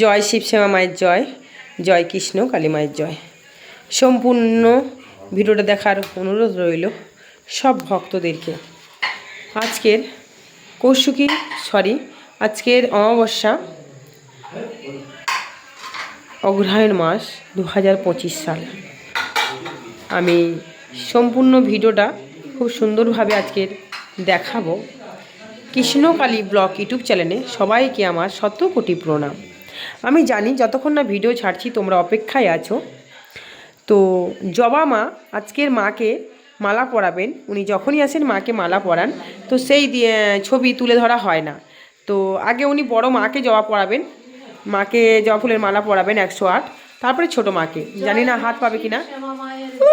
জয় শিবশ্যামা মায়ের জয় জয় কৃষ্ণ কালী মায়ের জয়। সম্পূর্ণ ভিডিওটা দেখার অনুরোধ রইল সব ভক্তদেরকে। আজকের কৌশুকি সরি আজকের অমাবস্যা, অগ্রহায়ণ মাস দু হাজার পঁচিশ সাল। আমি সম্পূর্ণ ভিডিওটা খুব সুন্দরভাবে আজকের দেখাবো। কৃষ্ণকালী ব্লগ ইউটিউব চ্যানেলে সবাইকে আমার শত কোটি প্রণাম। আমি জানি যতক্ষণ না ভিডিও ছাড়ছি, তোমরা অপেক্ষায় আছো। তো জবা মা আজকের মাকে মালা পরাবেন। উনি যখনই আসেন, মাকে মালা পরান। তো সেই ছবি তুলে ধরা হয় না। তো আগে উনি বড় মাকে জবা পরাবেন। মাকে জবা ফুলের মালা পরাবেন একশো আট। তারপরে ছোট মাকে। জানি না হাত পাবে কিনা। তোমরা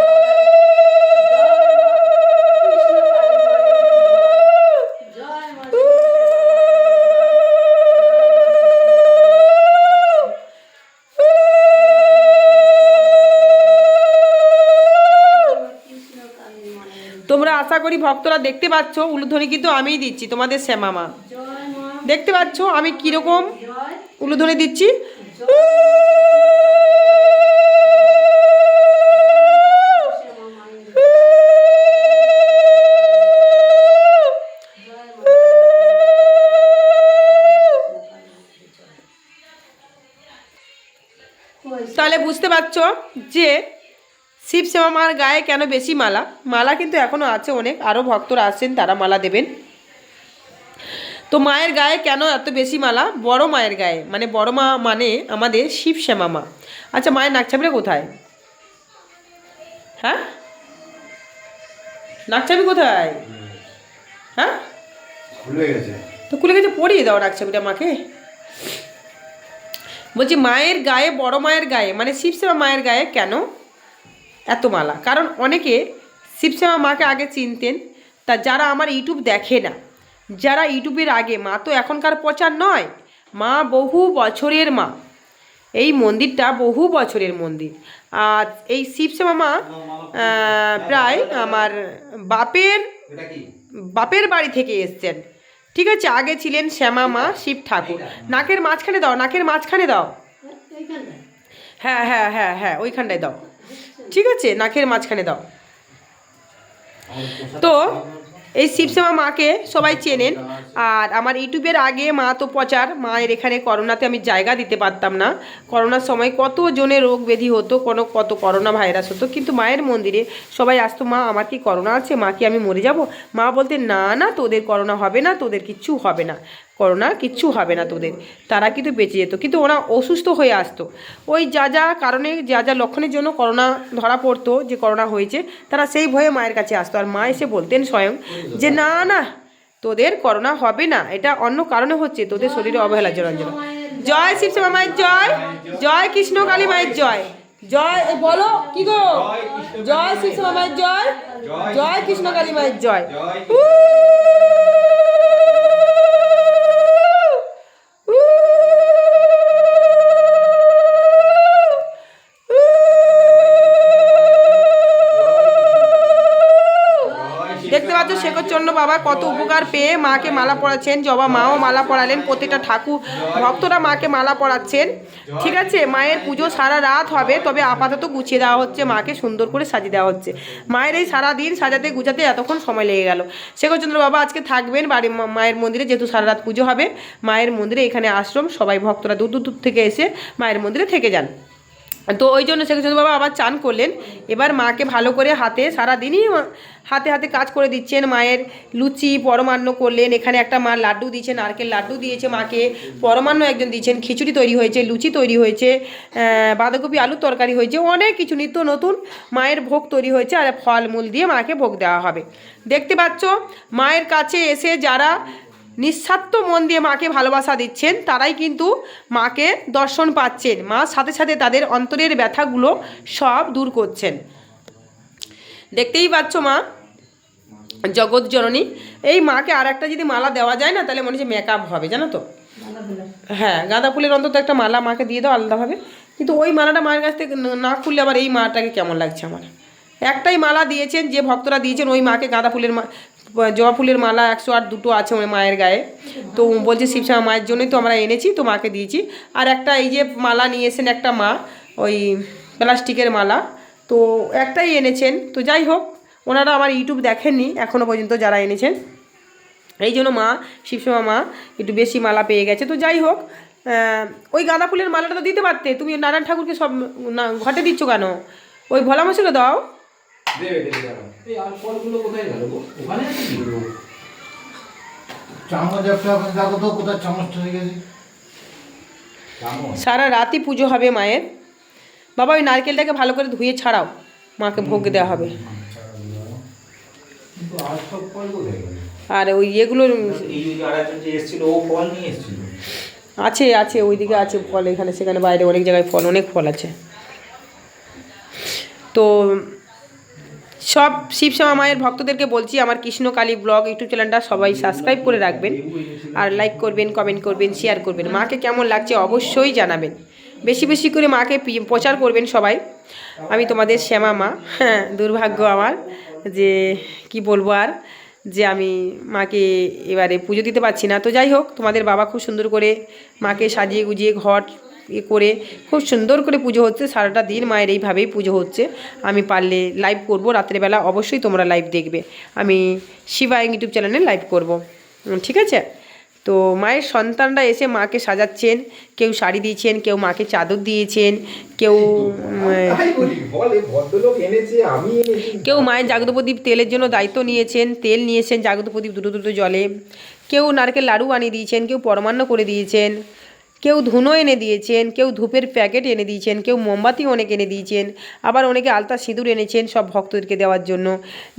আশা করি ভক্তরা দেখতে পাচ্ছ, উলুধ্বনি কিন্তু আমিই দিচ্ছি, তোমাদের শ্যামা মা। দেখতে পাচ্ছ আমি কীরকম উলুধ্বনি দিচ্ছি? তাহলে বুঝতে পারছ যে শিব শ্যামা মার গায়ে কেন বেশি মালা? মালা কিন্তু এখনও আছে অনেক আরও ভক্তরা আসছেন তারা মালা দেবেন। তো মায়ের গায়ে কেন এত বেশি মালা? বড় মায়ের গায়ে মানে বড় মা মানে আমাদের শিব শ্যামা মা। আচ্ছা মায়ের নাকছাবিটা কোথায়? হ্যাঁ? নাকছাবি কোথায়? হ্যাঁ? খুলে গেছে। তো খুলে গেছে পরিয়ে দাও নাকছাবিটা মাকে। বলছি মায়ের গায়ে বড় মায়ের গায়ে মানে শিবসেবা মায়ের গায়ে কেন এত মালা। কারণ অনেকে শিবসেবা মাকে আগে চিনতেন, তা যারা আমার ইউটিউব দেখে না, যারা ইউটিউবের আগে, মা তো এখনকার প্রচার নয়, মা বহু বছরের মা। এই মন্দিরটা বহু বছরের মন্দির। আর এই শিবসেবা মা প্রায় আমার বাপের বাপের বাড়ি থেকে এসছেন। ঠিক আছে, আগে ছিলেন শ্যামা মা, শিব ঠাকুর। নাকের মাঝখানে দাও, নাকের মাঝখানে দাও। হ্যাঁ হ্যাঁ হ্যাঁ হ্যাঁ ওইখানটায় দাও। ঠিক আছে, নাকের মাঝখানে দাও। তো, এই শিবসেবা মাকে সবাই চেনেন। আর আমার ইউটিউবের আগে মা তো প্রচার, মায়ের এখানে করোনাতে আমি জায়গা দিতে পারতাম না। করোনার সময় কত জনের রোগ ব্যাধি হতো, কোনো কত করোনা ভাইরাস হতো, কিন্তু মায়ের মন্দিরে সবাই আসতো, মা, আমার কি করোনা আছে? মা কি আমি মরে যাব? মা বলতে না না, তোদের করোনা হবে না, তোদের কিচ্ছু হবে না। করোনা কিচ্ছু হবে না তোদের। তারা কিন্তু বেঁচে যেত। কিন্তু ওরা অসুস্থ হয়ে আসতো। ওই যা যা কারণে যা যা লক্ষণের জন্য করোনা ধরা পড়তো যে করোনা হয়েছে তারা সেই ভয়ে মায়ের কাছে আসতো। আর মা এসে বলতেন স্বয়ং যে না না তোদের করোনা হবে না। এটা অন্য কারণে হচ্ছে। তোদের শরীরে অবহেলা জন্য জয় শিবশ্যামা মায়ের জয়। জয় কৃষ্ণ কালী মায়ের জয়। জয় বলো কি গো? জয় শিবশ্যামা মায়ের জয়। জয় কৃষ্ণ কালী মায়ের জয়। শেখর বাবা কত উপকার পেয়ে মাকে মালা পড়াচ্ছেন জবা মাও মালা পড়ালেন প্রতিটা ঠাকুর ভক্তরা মাকে মালা পড়াচ্ছেন ঠিক আছে, মায়ের পুজো সারা রাত হবে, তবে আপাতত গুছিয়ে দেওয়া হচ্ছে, মাকে সুন্দর করে সাজিয়ে দেওয়া হচ্ছে। মায়ের এই সারাদিন সাজাতে গুছাতে এতক্ষণ সময় লেগে গেল। শেখরচন্দ্র বাবা আজকে থাকবেন বাড়ি মায়ের মন্দিরে, যেহেতু সারা রাত পুজো হবে, মায়ের মন্দিরে এখানে আশ্রম, সবাই ভক্তরা দূর দূর দূর থেকে এসে মায়ের মন্দিরে থেকে যান। তো ওই জন্য শেখচন্দ্র বাবা আবার চান করলেন। এবার মাকে ভালো করে হাতে সারাদিনই হাতে হাতে কাজ করে দিচ্ছেন। মায়ের লুচি পরমান্ন করলেন। এখানে একটা মা লাড্ডু দিয়েছে, নারকেল লাড্ডু দিয়েছে মাকে। পরমান্ন একজন দিয়েছেন। খিচুড়ি তৈরি হয়েছে, লুচি তৈরি হয়েছে বাঁধাকপি আলুর তরকারি হয়েছে, অনেক কিছু নিত্য নতুন মায়ের ভোগ তৈরি হয়েছে আর ফলমূল দিয়ে মাকে ভোগ দেওয়া হবে। দেখতে পাচ্ছ, মায়ের কাছে এসে যারা নিঃস্বার্থ মন দিয়ে মাকে ভালোবাসা দিচ্ছেন, তারাই কিন্তু মাকে দর্শন পাচ্ছেন। মা সাথে সাথে তাদের অন্তরের ব্যথাগুলো সব দূর করছেন। দেখতেই পাচ্ছ মা, জগৎ জননী। এই মাকে আর একটা যদি মালা দেওয়া যায় না, তাহলে মনে হচ্ছে মেকআপ হবে, জানো তো? হ্যাঁ গাঁদা ফুলের অন্তত একটা মালা মাকে দিয়ে দাও আলাদাভাবে। কিন্তু ওই মালাটা মায়ের কাছ থেকে না খুললে আবার এই মাটাকে কেমন লাগছে আমার? একটাই মালা দিয়েছেন, যে ভক্তরা দিয়েছেন, ওই মাকে গাঁদা ফুলের মা জবা ফুলের মালা একশো আট দুটো আছে ওই মায়ের গায়ে। তো বলছে শিবশ্যামা মায়ের জন্যই তো আমরা এনেছি, তো মাকে দিয়েছি। আর একটা এই যে মালা নিয়ে এসেছেন একটা মা, ওই প্লাস্টিকের মালা, তো একটাই এনেছেন। তো যাই হোক, ওনারা আমার ইউটিউব দেখেননি এখনও পর্যন্ত যারা এনেছেন। এই জন্য মা শিবশ্যামা মা, একটু বেশি মালা পেয়ে গেছে। তো যাই হোক ওই গাঁদা ফুলের মালাটা তো দিতে পারতে, তুমি নারায়ণ ঠাকুরকে সব ঘটে দিচ্ছ কেন? ওই ভোলা মাসিকে দাও। দেবে দেবে দাঁড়াও। এই আর ফলগুলো কোথায় গেল ওখানে আছে কি? চামচ একটা ওখানে দেখো তো কোথায় চামচটা রেখেছি চামচ। সারা রাতই পুজো হবে মায়ের বাবা ওই নারকেলটাকে ভালো করে ধুয়ে ছাড়াও মাকে ভোগ দেওয়া হবে আর ওই এগুলো এই যে আরেকজন যে এসেছিল, ও ফল নিয়ে এসেছিল। আছে আছে ওইদিকে আছে ফল এখানে সেখানে বাইরে অনেক জায়গায় ফল অনেক ফল আছে তো সব শিবশ্যামা মায়ের ভক্তদেরকে বলছি, আমার কৃষ্ণকালী ব্লগ ইউটিউব চ্যানেলটা সবাই সাবস্ক্রাইব করে রাখবেন। আর লাইক করবেন কমেন্ট করবেন শেয়ার করবেন। মাকে কেমন লাগছে অবশ্যই জানাবেন। বেশি বেশি করে মাকে প্রচার করবেন সবাই। আমি তোমাদের শ্যামা মা হ্যাঁ দুর্ভাগ্য আমার যে, কি বলব আর, যে আমি মাকে এবারে পুজো দিতে পারছি না। তো যাই হোক, তোমাদের বাবা খুব সুন্দর করে মাকে সাজিয়ে গুজিয়ে ঘর করে খুব সুন্দর করে পুজো হচ্ছে সারাটা দিন মায়ের এইভাবেই পুজো হচ্ছে। আমি পারলে লাইভ করব রাত্রেবেলা অবশ্যই তোমরা লাইভ দেখবে। আমি শিবা ইউটিউব চ্যানেলে লাইভ করব। ঠিক আছে? তো মায়ের সন্তানরা এসে মাকে সাজাচ্ছেন কেউ শাড়ি দিয়েছেন কেউ মাকে চাদর দিয়েছেন কেউ। কেউ মায়ের জাগ্রত প্রদীপ তেলের জন্য দায়িত্ব নিয়েছেন তেল নিয়েছেন জাগ্রত প্রদীপ দুটো দুটো জলে। কেউ নারকেল লাড়ু বানিয়ে দিয়েছেন কেউ পরমান্ন করে দিয়েছেন। কেউ ধুনো এনে দিয়েছেন, কেউ ধূপের প্যাকেট এনে দিয়েছেন, কেউ মোমবাতি অনেক এনে দিয়েছেন, আবার অনেকে আলতা সিঁদুর এনেছেন সব ভক্তদেরকে দেওয়ার জন্য।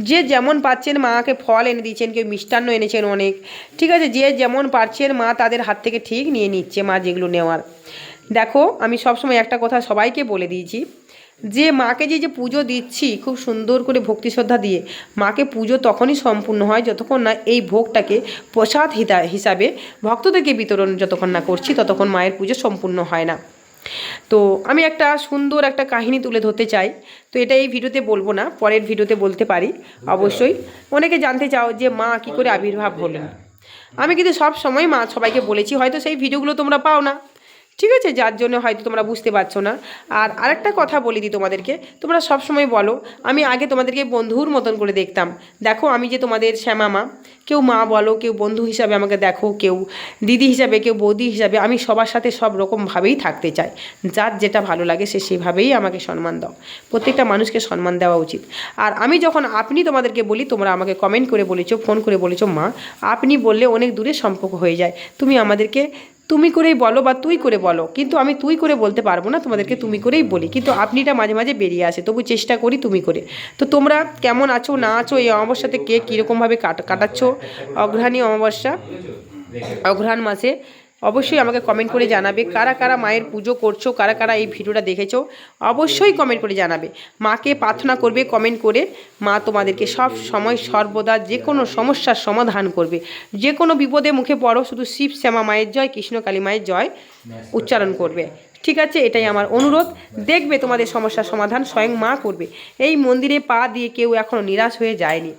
যে যেমন পাচ্ছেন মাকে ফল এনে দিয়েছেন, কেউ মিষ্টান্ন এনেছেন অনেক। ঠিক আছে, যে যেমন পারছেন মা তাদের হাত থেকে ঠিক নিয়ে নিচ্ছে মা যেগুলো নেওয়ার। দেখো, আমি সবসময় একটা কথা সবাইকে বলে দিয়েছি যে মাকে যে যে পুজো দিচ্ছি, খুব সুন্দর করে ভক্তি শ্রদ্ধা দিয়ে, মাকে পুজো তখনই সম্পূর্ণ হয় যতক্ষণ না এই ভোগটাকে প্রসাদ হিতা, হিসাবে ভক্তদেরকে বিতরণ যতক্ষণ না করছি, ততক্ষণ মায়ের পুজো সম্পূর্ণ হয় না। তো আমি একটা সুন্দর একটা কাহিনী তুলে ধরতে চাই। তো এটা এই ভিডিওতে বলব না, পরের ভিডিওতে বলতে পারি। অবশ্যই অনেকে জানতে চাও যে মা কী করে আবির্ভাব হলেন। আমি কিন্তু সব সময় মা সবাইকে বলেছি, হয়তো সেই ভিডিওগুলো তোমরা পাও না। ঠিক আছে? যার জন্য হয়তো তোমরা বুঝতে পারছ না। আর আরেকটা কথা বলে দিই তোমাদেরকে। তোমরা সব সময় বলো, আমি আগে তোমাদেরকে বন্ধুর মতন করে দেখতাম। দেখো, আমি যে তোমাদের শ্যামা মা কেউ মা বলো, কেউ বন্ধু হিসাবে আমাকে দেখো, কেউ দিদি হিসাবে, কেউ বৌদি হিসাবে, আমি সবার সাথে সব রকমভাবেই থাকতে চাই। যার যেটা ভালো লাগে সে সেভাবেই আমাকে সম্মান দাও। প্রত্যেকটা মানুষকে সম্মান দেওয়া উচিত। আর আমি যখন আপনি তোমাদেরকে বলি, তোমরা আমাকে কমেন্ট করে বলেছ ফোন করে বলেছ, মা, আপনি বললে অনেক দূরে সম্পর্ক হয়ে যায়। তুমি আমাদেরকে তুমি করেই বলো বা তুই করে বলো। কিন্তু আমি তুই করে বলতে পারব না, তোমাদেরকে তুমি করেই বলি। কিন্তু আপনিটা মাঝে মাঝে বেরিয়ে আসে, তবু চেষ্টা করি তুমি করে। তো তোমরা কেমন আছো, না আছো, এই অমাবস্যাতে কে কীরকমভাবে কাট, কাটাচ্ছ? অগ্রহাণী অমাবস্যা, অঘ্রাণ মাসে অবশ্যই আমাকে কমেন্ট করে জানাবে, কারা কারা মায়ের পুজো করছ, কারা কারা এই ভিডিওটা দেখেছ, অবশ্যই কমেন্ট করে জানাবে। মাকে প্রার্থনা করবে কমেন্ট করে মা তোমাদেরকে সব সময় সর্বদা যে কোনো সমস্যার সমাধান করবে। যে কোনো বিপদে মুখে পড়ো, শুধু শিব, শ্যামা মায়ের জয় কৃষ্ণকালী মায়ের জয় উচ্চারণ করবে। ঠিক আছে, এটাই আমার অনুরোধ। দেখবে তোমাদের সমস্যার সমাধান স্বয়ং মা করবে। এই মন্দিরে পা দিয়ে কেউ এখনও নিরাশ হয়ে যায়নি।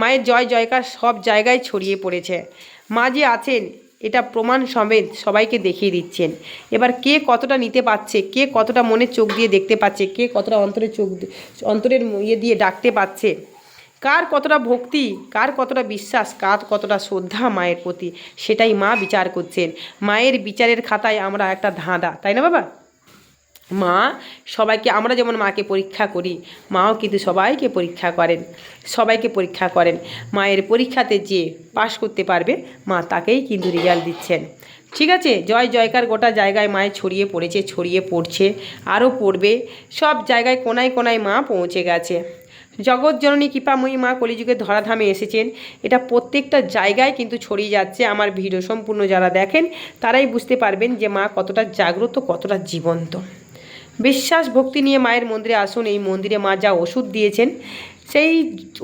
মায়ের জয়, জয়কার সব জায়গায় ছড়িয়ে পড়েছে। মা যে আছেন এটা প্রমাণ সমেত সবাইকে দেখিয়ে দিচ্ছেন। এবার কে কতটা নিতে পারছে, কে কতটা মনে চোখ দিয়ে দেখতে পাচ্ছে, কে কতটা অন্তরে চোখ অন্তরের ইয়ে দিয়ে ডাকতে পাচ্ছে কার কতটা ভক্তি, কার কতটা বিশ্বাস, কার কতটা শ্রদ্ধা মায়ের প্রতি, সেটাই মা বিচার করছেন। মায়ের বিচারের খাতায় আমরা একটা ধাঁধা, তাই না বাবা? মা, সবাইকে, আমরা যেমন মাকে পরীক্ষা করি, মাও কিন্তু সবাইকে পরীক্ষা করেন, সবাইকে পরীক্ষা করেন। মায়ের পরীক্ষাতে যে পাশ করতে পারবে, মা তাকেই কিন্তু রেজাল্ট দিচ্ছেন। ঠিক আছে? জয় জয়কার, গোটা জায়গায় মায়ের ছড়িয়ে পড়েছে, ছড়িয়ে পড়ছে, আরও পড়বে। সব জায়গায় কোনায় কোনায় মা পৌঁছে গেছে। জগৎ জননী কৃপাময়ী মা কলিযুগে ধরাধামে এসেছেন। এটা প্রত্যেকটা জায়গায় কিন্তু ছড়িয়ে যাচ্ছে। আমার ভিডিও সম্পূর্ণ যারা দেখেন, তারাই বুঝতে পারবেন যে মা কতটা জাগ্রত, কতটা জীবন্ত। বিশ্বাস, ভক্তি নিয়ে মায়ের মন্দিরে আসুন। এই মন্দিরে মা যা ওষুধ দিয়েছেন, সেই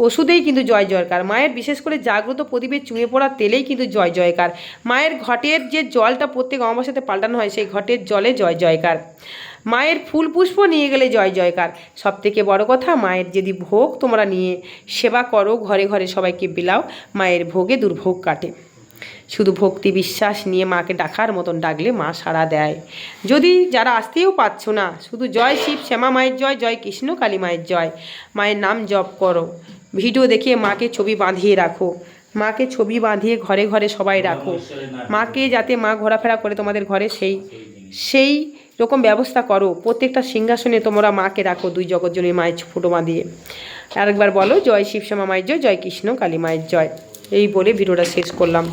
ওষুধেই কিন্তু জয় জয়কার। মায়ের বিশেষ করে জাগ্রত প্রদীপের চুঁয়ে পড়া তেলেই কিন্তু জয় জয়কার। মায়ের ঘটের যে জলটা প্রত্যেক অমাবস্যাতে পাল্টানো হয়, সেই ঘটের জলে জয় জয়কার। মায়ের ফুল পুষ্প নিয়ে গেলে জয় জয়কার। সব থেকে বড় কথা, মায়ের যদি ভোগ তোমরা নিয়ে সেবা করো, ঘরে ঘরে সবাইকে বিলাও, মায়ের ভোগে দুর্ভোগ কাটে। শুধু ভক্তি বিশ্বাস নিয়ে মাকে ডাকার মতন ডাকলে মা সাড়া দেয়। যদি যারা আসতেও পারছ না, শুধু জয় শিব, শ্যামা মায়ের জয় জয় কৃষ্ণ, কালী মায়ের জয়, মায়ের নাম জপ করো। ভিডিও দেখে মাকে ছবি বাঁধিয়ে রাখো। মাকে ছবি বাঁধিয়ে ঘরে ঘরে সবাই রাখো। মাকে যাতে মা ঘোরাফেরা করে তোমাদের ঘরে, সেই সেই রকম ব্যবস্থা করো। প্রত্যেকটা সিংহাসনে তোমরা মাকে রাখো দুই জগৎজনী মায়ের ফটো বাঁধিয়ে। আরেকবার বলো, জয় শিব, শ্যামা মায়ের জয় জয় কৃষ্ণ, কালী মায়ের জয়। এই বলে ভিডিওটা শেষ করলাম।